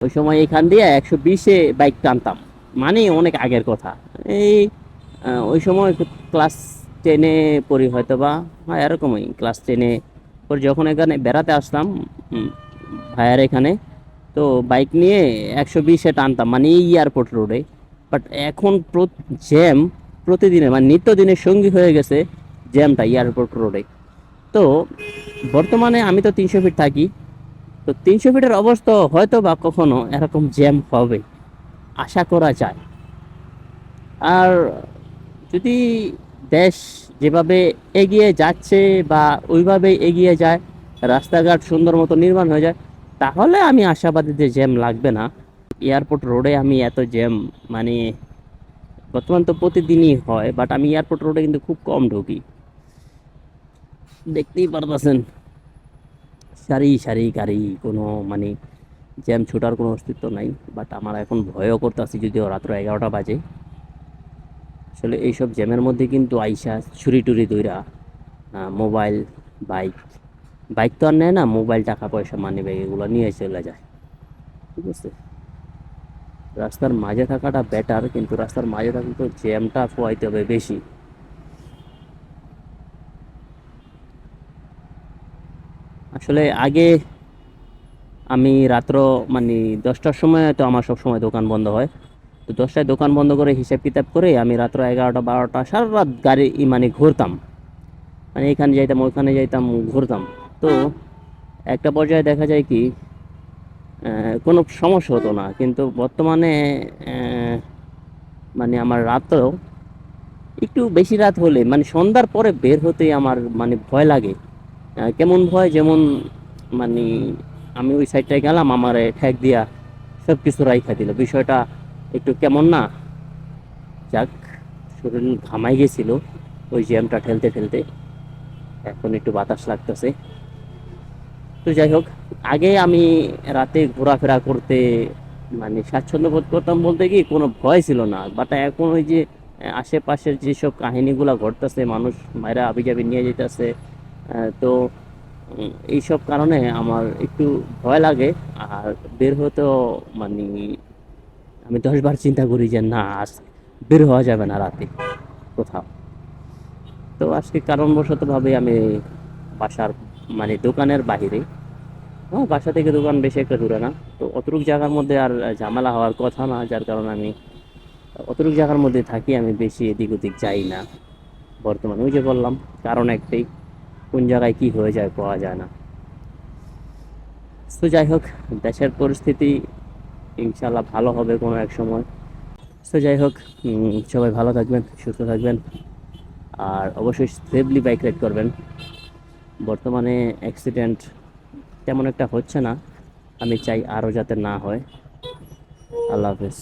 ওই সময় এখান দিয়ে একশো বিশে বাইক টানতাম। মানে অনেক আগের কথা। এই ওই সময় ক্লাস টেনে পড়ি হয়তো বা হ্যাঁ এরকমই ক্লাস টেনে পরে যখন এখানে বেড়াতে আসতাম ভাইয়ার এখানে, তো বাইক নিয়ে একশো বিশে টানতাম মানে এই এয়ারপোর্ট রোডে বাট এখন জ্যাম প্রতিদিনে মানে নিত্যদিনের সঙ্গী হয়ে গেছে জ্যামটা এয়ারপোর্ট রোডে তো, বর্তমানে আমি তো তিনশো ফিট থাকি। তো তিনশো ফিটের অবস্থা হয়তো বা কখনো এরকম জ্যাম হবে, আশা করা যায়। আর যদি দেশ যেভাবে এগিয়ে যাচ্ছে বা ওইভাবে এগিয়ে যায়, রাস্তাঘাট সুন্দর মতো নির্মাণ হয়ে যায়, তাহলে আমি আশাবাদী যে জ্যাম লাগবে না। এয়ারপোর্ট রোডে আমি এত জ্যাম মানে বর্তমান তো প্রতিদিনই হয় বাট আমি এয়ারপোর্ট রোডে কিন্তু খুব কম ঢুকি। দেখতেই পারতেছেন। সারি সারি গাড়ি, কোনো মানে জ্যাম ছোটার কোনো অস্তিত্ব নাই বাট আমার এখন ভয়ও করতেছি যদিও রাত্র এগারোটা বাজে। আসলে এইসব জ্যামের মধ্যে কিন্তু আইসা ছুরি টুরি দইরা মোবাইল বাইক বাইক তো আর নেয় না মোবাইল টাকা, পয়সা মানি ব্যাগ এগুলো নিয়ে চলে যায়। ঠিক আছে? রাস্তার মাঝে থাকাটা বেটার কিন্তু রাস্তার মাঝে থাকলে তো জ্যামটা পোয়াইতে হবে বেশি। আসলে আগে আমি রাত্র মানে দশটার সময় তো আমার সব সময় দোকান বন্ধ হয়। তো দশটায় দোকান বন্ধ করে হিসাব কিতাব করে আমি রাত্র এগারোটা, বারোটা, সারা রাত গাড়ি মানে ঘুরতাম। মানে এখানে যাইতাম ওইখানে যাইতাম, ঘুরতাম। তো একটা পর্যায়ে দেখা যায় কি কোনো সমস্যা হতো না। কিন্তু বর্তমানে মানে আমার রাত্রেও একটু বেশি রাত হলে মানে সন্ধ্যার পরে বের হতেই আমার মানে ভয় লাগে। কেমন ভয়, যেমন মানে আমি ওই সাইডটায় গেলাম, আমার ঠেক দিয়া সব কিছু রাইখা দিল। বিষয়টা একটু কেমন না? যাক, শরীর ঘামাই গেছিল ওই জ্যামটা ঠেলতে ঠেলতে। এখন একটু বাতাস লাগতেছে। তো যাই হোক, আগে আমি রাতে ঘোরাফেরা করতে মানে স্বাচ্ছন্দ্য বোধ করতাম বলতে কি, কোনো ভয় ছিল না। বাট এখন ওই যে আশেপাশের যেসব কাহিনীগুলো ঘটতেছে, মানুষ মায়েরা আবিজাবি নিয়ে যেতেছে তো এইসব কারণে আমার একটু ভয় লাগে। আর বের হতেও মানে আমি দশবার চিন্তা করি যে না, আজ বের হওয়া যাবে না রাতে কোথাও। তো আজকে কারণবশতভাবে আমি বাসার মানে দোকানের বাহিরে হ্যাঁ বাসা থেকে দোকান বেশি একটা দূরে না। তো অতটুক জায়গার মধ্যে আর ঝামেলা হওয়ার কথা না, যার কারণে আমি অতটুক জায়গার মধ্যে থাকি, আমি বেশি এদিক ওদিক যাই না। বর্তমানে ওই যে বললাম, কারণ একটাই কোন জায়গায় কি হয়ে যায় পাওয়া যায় না। তো যাই হোক, দেশের পরিস্থিতি ইনশাল্লাহ ভালো হবে কোনো এক সময়। তো যাই হোক সবাই ভালো থাকবেন, সুস্থ থাকবেন। আর অবশ্যই সেফলি বাইক রাইড করবেন। বর্তমানে অ্যাক্সিডেন্ট তেমন একটা হচ্ছে না। আমি চাই আরও যাতে না হয়। আল্লাহ হাফেজ।